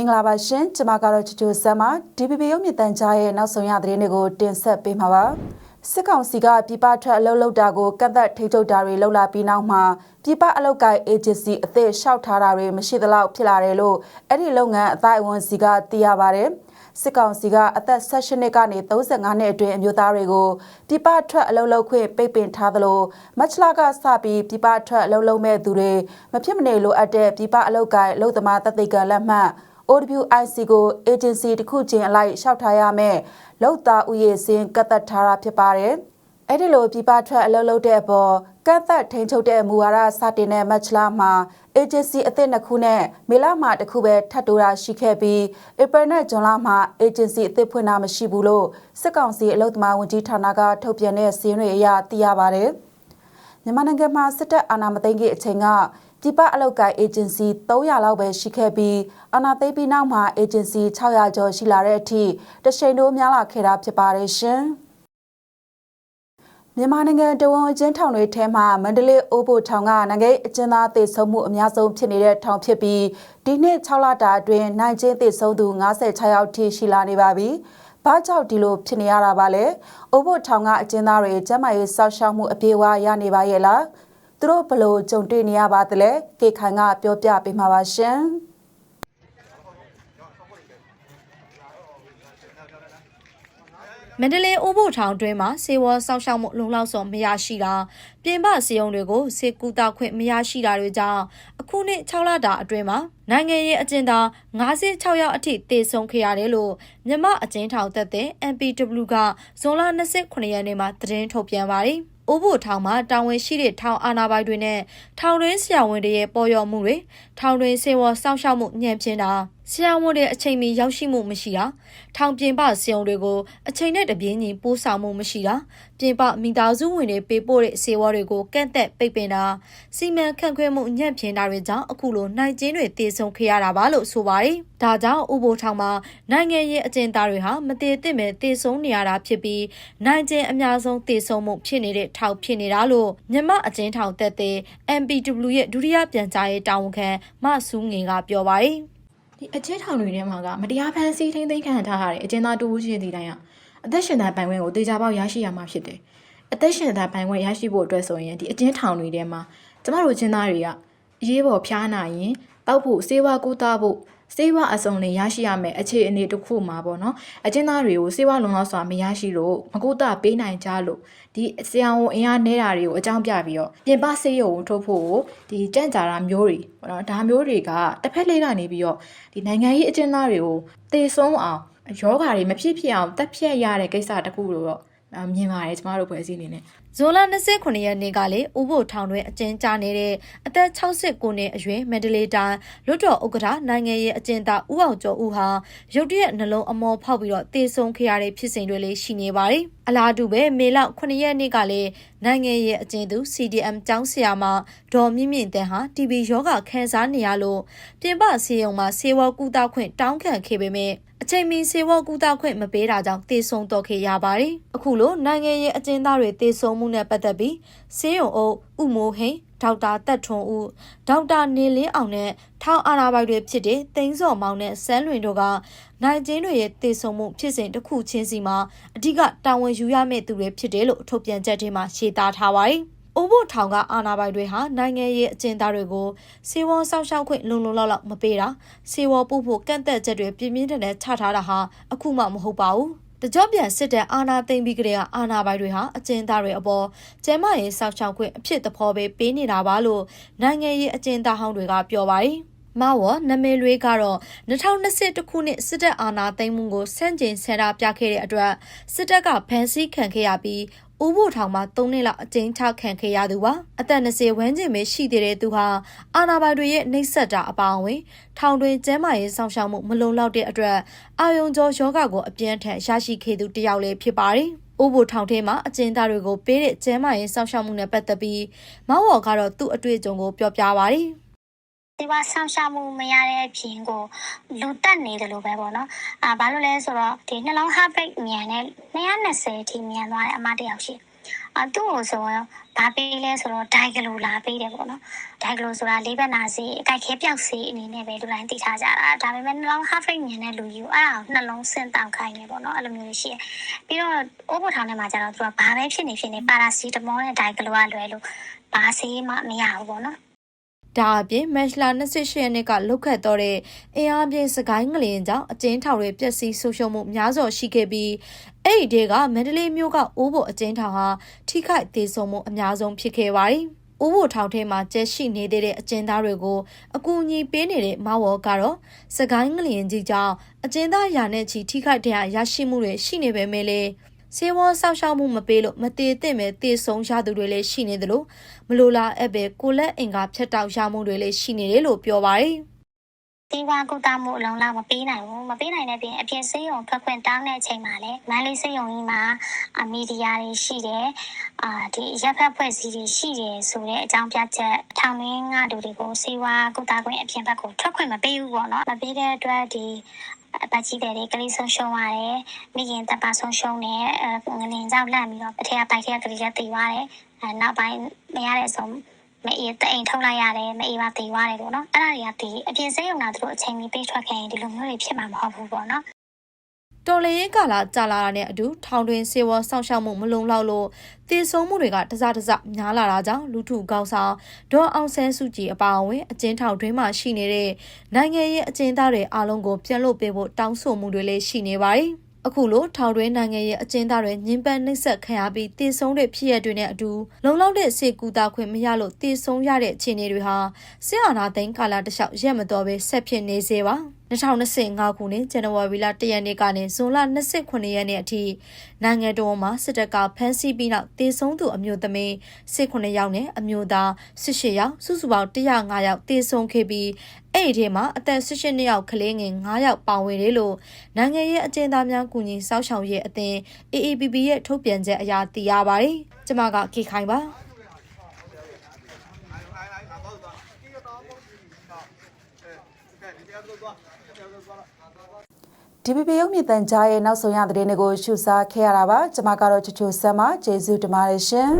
င်္ဂလာပါရှင်ကျမကတော့ချူချူဆမ်ပါ DPP ရုပ်မြင့်တန်ကြားရဲ့နောက်ဆုံးရသတင်းတွေကိုတင်ဆက်ပေးမှာပါစစ်ကောင်စီကပြည်ပထွက်အလုပ်လုပ်တာကိုကန့်သက်ထိထုတ်တာတွေလှုပ်လာပြီးနောက်မှာပြည်ပအလုပ်ကိုင် agency အသစ်လျှောက်ထားတာတွေမရှိသလောက်ဖြစ်လာတယ်လို့အဲ့ဒီလုပ်ငန်းအတိုင်းအဝန်စီကသိရပါတယ်စစ်ကောင်စီကအသက်16နှစ်ကနေ35နှစ်အတွင်းအမျိုးသားတွေကိုပြပထွက်အလုပ်လုပ်ခွင့်ပိတ်ပင်ထားသလိုမတ်လကစပြီးပြပထွက်အလုပ်လုပ်မဲ့သူတွေမဖြစ်မနေလိုအပ်တဲ့ပြပအလုပ်ကိုင်အလုပ်သမားတသိကံလက်မှတ် OWIC ကို agency တစ်ခုချင်းအလိုက်လျှောက်ထားရမယ်လောက်သားဥယေစင်းကတ်သက်ထားတာဖြစ်ပါတယ်။အဲ့ဒီလိုပြပထွက်အလုပ်လုပ်တဲ့အပေါ်ကတ်သက်ထိန်ချုပ်တဲ့မူဝါဒစတင်တဲ့မတ်လမှာ agency အသစ်နှစ်ခုနဲ့မေလမှာတစ်ခုပဲထပ်တိုးတာရှိခဲ့ပြီး April နဲ့ June လမှာ agency အသစ်ဖွင့်တာမရှိဘူးလို့စစ်ကောင်စီအလုပ်သမားဝန်ကြီးဌာနကထုတ်ပြန်တဲ့စီးရင်တွေအရသိရပါတယ်။မြန်မာနိုင်ငံမှာစစ်တပ်အာဏာမသိမ်းခင်အချိန်က ပြည်ပအလုပ်ကိုင် agency 300လောက်ပဲရှိခဲ့ပြီးအာဏာသိမ်းပြီးနောက်မှာ agency 600ကျော်ရှိလာတဲ့အထိတရှိန်တိုးများလာခဲ့တာဖြစ်ပါတယ်ရှင်။မြန်မာနိုင်ငံတဝန်အချင်းထောင်တွေထဲမှာမန္တလေးအိုးဘိုထောင်ကနိုင်ငံအကျဉ်းသားသေဆုံးမှုအများဆုံးဖြစ်နေတဲ့ထောင်ဖြစ်ပြီးဒီနှစ်6လတာအတွင်းနိုင်ချင်းသေဆုံးသူ96ယောက်ထိရှိလာနေပါပြီ။ဘာကြောင့်ဒီလိုဖြစ်နေရတာပါလဲ။အိုးဘိုထောင်ကအကျဉ်းသားတွေကျန်းမာရေးစောင့်ရှောက်မှုအပြည့်အဝရနေပါရဲ့လား။ သူတို့ဘလို့ကြုံတွေ့နေရပါသလဲ။ကေခိုင်ကပြောပြပေးမှာပါရှင်။မန္တလေးအိုးဘိုထောင်တွင်းမှာစေဝါစောက်ရှောက်မှုလုံလောက်စွာမရရှိတာပြင်ပစေယုံတွေကိုစေကူတာခွင့်မရရှိတာတွေကြောင့်အခုနှစ်6လတာအတွင်းမှာနိုင်ငံရေးအကျဉ်းသား96ရောက်အထိတေဆုံးခဲ့ရတယ်လို့မြမအကျဉ်းထောင်သက်တဲ့ MPW ကဇွန်လ29ရက်နေ့မှာသတင်းထုတ်ပြန်ပါတယ်။ အိုးဘိုထောင်မှာတာဝန်ရှိတဲ့ထောင်အာဏာပိုင်တွေနဲ့ထောင်တွင်းဆရာဝန်တွေရဲ့ပေါ်ရော်မှုတွေထောင်တွင်းစေဝါစောင့်ရှောက်မှုညံ့ဖျင်းတာ ဆရာဝန်တွေအချိန်မီရောက်ရှိမှုမရှိတာထောင်ပြင်ပစေုံတွေကိုအချိန်နဲ့တပြေးညီပို့ဆောင်မှုမရှိတာပြင်ပမိသားစုဝင်တွေပေးပို့တဲ့စေဝါတွေကိုကန့်သက်ပိတ်ပင်တာစီမံခန့်ခွဲမှုညံ့ဖျင်းတာတွေကြောင့်အခုလိုနိုင်ကျင်းတွေတည်ဆုံခဲ့ရတာပါလို့ဆိုပါတယ်ဒါကြောင့်ဥပိုလ်ထောင်မှာနိုင်ငံရေးအကျဉ်းသားတွေဟာမတည်သင့်ပဲတည်ဆုံနေရတာဖြစ်ပြီးနိုင်ကျင်းအများဆုံးတည်ဆုံမှုဖြစ်နေတဲ့ထောင်ဖြစ်နေတာလို့မြမအကျဉ်းထောင်တက်တဲ့ MPW ရဲ့ဒုတိယပြန်ကြားရေးတာဝန်ခံမဆူးငင်ကပြောပါတယ် ဒီအကျဉ်းထောင်တွေထဲမှာကမတရားဖန်ဆီးထိန်းသိမ်းခံထားရတဲ့အကျဉ်းသားတူဦးရှိသည့်တိုင်ကအသက်ရှင်သားပိုင်ခွင့်ကိုတေချာပေါက်ရရှိရမှာဖြစ်တယ်။အသက်ရှင်သားပိုင်ခွင့်ရရှိဖို့အတွက်ဆိုရင်ဒီအကျဉ်းထောင်တွေထဲမှာကျမတို့အကျဉ်းသားတွေကအရေးပေါ်ဖျားနာရင်တောက်ဖို့စေဝါကူတာဖို့ စေဝါအစုံလေးရရှိရမယ်အခြေအနေတစ်ခုမှာပေါ့နော်အကျဉ်းသားတွေကိုစေဝါလုံလောက်စွာမရရှိလို့မကူတာပေးနိုင်ကြလို့ဒီဆရာဝန်အင်အားနေတာတွေကိုအကြောင်းပြပြီးတော့ပြင်ပဆေးရုံကိုထုတ်ဖို့ဒီကြံ့ကြာတာမျိုးတွေပေါ့နော်ဒါမျိုးတွေကတစ်ဖက်လေးကနေပြီးတော့ဒီနိုင်ငံရေးအကျဉ်းသားတွေကိုတေဆုံးအောင်ယောဂါတွေမဖြစ်ဖြစ်အောင်တက်ဖြတ်ရတဲ့ကိစ္စတစ်ခုလို့တော့ မြင်ပါတယ်ကျမတို့ဖွဲ့စည်းအနေနဲ့ဇွန်လ29ရက်နေ့ကလေဥဖို့ထောင်တွင်အကျဉ်းချနေတဲ့အသက်69နှစ်အရွယ်မန္တလေးတိုင်းလွတ်တော်ဥက္ကဋ္ဌနိုင်ငံရေးအကျဉ်းသားဦးအောင်ကျော်ဦးဟာရုတ်တရက်နှလုံးအမောဖောက်ပြီးတော့တေဆုံးခဲ့ရတဲ့ဖြစ်စဉ်တွေလည်းရှိနေပါတယ်။အလားတူပဲမေလ9ရက်နေ့ကလည်းနိုင်ငံရေးအကျဉ်းသူ CDM ကျောင်းဆရာမဒေါ်မြင့်မြင့်တန်းဟာ TB ယောဂခန်းစားနေရလို့ပြင်ပဆေးရုံမှာဆေးဝါးကုသခွင့်တောင်းခံခဲ့ပေမဲ့ အချိန်မီဆေးဝါးကုသခွင့်မပေးတာကြောင့်တေဆုံးတော့ခဲ့ရပါတယ်။အခုလိုနိုင်ငံရေးအကျဉ်းသားတွေတေဆုံးမှုနဲ့ပတ်သက်ပြီးဆေးရုံအုပ်ဥမိုးဟိန်ဒေါက်တာတက်ထွန်းဦးဒေါက်တာနေလင်းအောင်နဲ့ထောင်အာနာပိုင်တွေဖြစ်တဲ့သိန်းစော်မောင်နဲ့စန်းလွင်တို့ကနိုင်ကျင်းတွေရဲ့တေဆုံမှုဖြစ်စဉ်တစ်ခုချင်းစီမှာအဓိကတာဝန်ယူရမယ့်သူတွေဖြစ်တယ်လို့ထုတ်ပြန်ချက်ထဲမှာရှင်းသားထားပါတယ်။ အိုးဖို့ထောင်ကအာနာပိုင်တွေဟာနိုင်ငံရေးအကျဉ်းသားတွေကိုစေဝါစောင့်ရှောက်ခွင့်လုံလုံလောက်လောက်မပေးတာစေဝါပို့ဖို့ကန့်သက်ချက်တွေပြင်းပြင်းထန်ထန်ချထားတာဟာအခုမှမဟုတ်ပါဘူး။တကြော့ပြန်စစ်တပ်အာဏာသိမ်းပြီးကတည်းကအာဏာပိုင်တွေဟာအကျဉ်းသားတွေအပေါ်ကျဲမရေးစောက်ချောက်ခွင့်အဖြစ်သဘောပဲပေးနေတာပါလို့နိုင်ငံရေးအကျဉ်းသားဟောင်းတွေကပြောပါတယ်။ မဝနမဲလွေးကတော့2021ခုနှစ်စစ်တပ်အာဏာသိမ်းမှုကိုစန့်ကျင်ဆန္ဒပြခဲ့တဲ့အတွက်စစ်တပ်ကဖမ်းဆီးခံခဲ့ရပြီးဦးဖို့ထောင်မှာ၃နှစ်လောက်အကျဉ်းချခံခဲ့ရသူပါအသက်20ဝန်းကျင်ပဲရှိသေးတဲ့သူဟာအာနာပိုင်တွေရဲ့နှိပ်စက်တာအပါအဝင် ထောင်တွင်ကျန်းမာရေးစောင့်ရှောက်မှုမလုံလောက်တဲ့အတွက်အာယုံကျော်ယောဂကိုအပြင်းထန်ရရှိခဲ့သူတစ်ယောက်လည်းဖြစ်ပါတယ်အိုးဘိုထောင်ထဲမှာအကျဉ်းသားတွေကိုပေးတဲ့ကျန်းမာရေးစောင့်ရှောက်မှုနဲ့ပတ်သက်ပြီးမောက်ဝေါ်ကတော့သူ့အတွေ့အကြုံကိုပြောပြပါတယ် ဒီပါဆောင်ရှာမှုမရတဲ့အပြင်ကိုလူတက်နေတယ်လို့ပဲပေါ့နော်အာဘာလို့လဲဆိုတော့ဒီနှလုံး heart rate မြန်နဲ့220အထိမြန်သွားတယ်အမတယောက်ရှိအသူ့ကိုဆိုရင်ဘာပေးလဲဆိုတော့ဒိုင်ဂလိုလာပေးတယ်ပေါ့နော်ဒိုင်ဂလိုဆိုတာလေးဘက်နာစီအကြိုက်ခဲပြောက်စီအနေနဲ့ပဲလူတိုင်းသိထားကြတာဒါပေမဲ့နှလုံး half rate မြင်တဲ့လူကြီးကိုအဲ့ဒါကိုနှလုံးစင်တောင်ခိုင်းနေပေါ့နော်အဲ့လိုမျိုးရှိရပြီးတော့အိုးပေါ်ထောင်ထဲမှာကျတော့သူကဘာပဲဖြစ်နေဖြစ်နေပါရာစီတမောနဲ့ဒိုင်ဂလိုကလွယ်လို့ဘာဆေးမှမရဘူးပေါ့နော် ဒါအပြင်မက်လာ28ရက်နေ့ကလုတ်ခတ်တော့တဲ့အင်အားပြင်းစကိုင်းငလျင်ကြောင့်အကျဉ်းထောင်တွေပျက်စီးဆုံးရှုံးမှုများစွာရှိခဲ့ပြီးအဲ့ဒီတဲကမန္တလေးမြို့ကအိုးဘိုအကျဉ်းထောင်ဟာထိခိုက်သေးဆုံးမှုအများဆုံးဖြစ်ခဲ့ပါတယ်။အိုးဘိုထောင်ထဲမှာကျက်ရှိနေတဲ့အကျဉ်းသားတွေကိုအကူအညီပေးနေတဲ့မဝေါ်ကတော့စကိုင်းငလျင်ကြီးကြောင့်အကျဉ်းသားရာနဲ့ချီထိခိုက်တဲ့ရရှိမှုတွေရှိနေပေမဲ့လည်း စေဝါဆောက်ရှောက်မှုမပေးလို့မတည်သင့်ပဲတည်ဆုံးရသူတွေလည်းရှိနေသလိုမလိုလားအပ်ပဲကိုလက်အင်္ကာဖြတ်တောက်ရမှုတွေလည်းရှိနေတယ်လို့ပြောပါတယ်။ ဒီဝါကုသမှုအလုံးလောက်မပေးနိုင်ဘူးမပေးနိုင်တဲ့ပြင်အပြင်စေးရုံထွက်ခွင့်တောင်းတဲ့အချိန်မှာလည်းမန္တလေးစေးရုံကြီးမှာအမီဒီယာတွေရှိတယ်အာဒီရပ်ဖက်ဖွဲ့စည်းတွေရှိတယ်ဆိုတဲ့အကြောင်းပြချက်ထောင်ရင်းကလူတွေကိုစေဝါကုသခွင့်အပြင်ဘက်ကိုထွက်ခွင့်မပေးဘူးပေါ့နော်မပေးတဲ့အတွက်ဒီအပတ်ကြီးတဲ့ကလေးဆုံးရှုံးရတယ်မိခင်တပ်ပါဆုံးရှုံးတယ်အဲငလင်ကြောက်လန့်ပြီးတော့အထက်ကပိုက်ထက်ကလေးလည်းတည်သွားတယ်အဲနောက်ပိုင်းမရတဲ့အဆုံး မအေးတအိမ်ထုတ်လိုက်ရတယ်မအေးပါတည်သွားတယ်ပေါ့နော်အဲ့ဒါတွေကဒီအပြင်စိတ်ရုံနာသူတို့အချိန်မီပေးထွက်ခဲ့ရင်ဒီလိုမျိုးတွေဖြစ်မှာမဟုတ်ဘူးပေါ့နော်တော်လေရင်ကာလာကြာလာတာနဲ့အတူထောင်တွင်စေဝါစောင့်ရှောက်မှုမလုံလောက်လို့တည်ဆုံမှုတွေကတစတစများလာတာကြောင့်လူထုကောင်းဆောင်ဒေါ်အောင်ဆန်းစုကြည်အပါအဝင်အကျဉ်းထောင်တွင်းမှာရှိနေတဲ့နိုင်ငံရေးအကျဉ်းသားတွေအားလုံးကိုပြန်လွတ်ပေးဖို့တောင်းဆိုမှုတွေလည်းရှိနေပါတယ်။ အခုလိုထောင်တွင်းနိုင်ငံရဲ့အကျဉ်းသားတွေညှဉ်းပန်းနှိပ်စက်ခံရပြီးတည်ဆုံတဲ့ဖြစ်ရပ်တွေနဲ့အတူလုံလောက်တဲ့စေကူတာခွင့်မရလို့တည်ဆုံရတဲ့အခြေအနေတွေဟာစစ်အာဏာသိမ်းကာလတစ်လျှောက်ရက်မတော်ပဲဆက်ဖြစ်နေစေပါ 2025ခုနှစ်ဇန်နဝါရီလ1ရက်နေ့ကနေဇွန်လ29ရက်နေ့အထိနိုင်ငံတော်မှာစစ်တပ်ကဖမ်းဆီးပြီးနောက်တည်ဆုံသူအမျိုးသမီး18ယောက်နဲ့အမျိုးသား18ယောက်စုစုပေါင်း105ယောက်တည်ဆုံခဲ့ပြီးအဲ့ဒီထဲမှာအသက်18ယောက်ကလေးငယ်9ယောက်ပါဝင်တယ်လို့နိုင်ငံရေးအကျဉ်းသားများကူညီစောင့်ရှောက်ရေးအသင်း AAPP ရဲ့ထုတ်ပြန်ချက်အရသိရပါတယ်။ကျွန်မကခေခိုင်ပါ DPP ဒီပပရုံမြင့်တန်ကြားရဲ့နောက်ဆုံးရသတင်းတွေကိုရှုစားခဲ့ရတာပါကျွန်မကတော့ချချိုဆမ်းပါကျေးဇူးတင်ပါတယ်ရှင်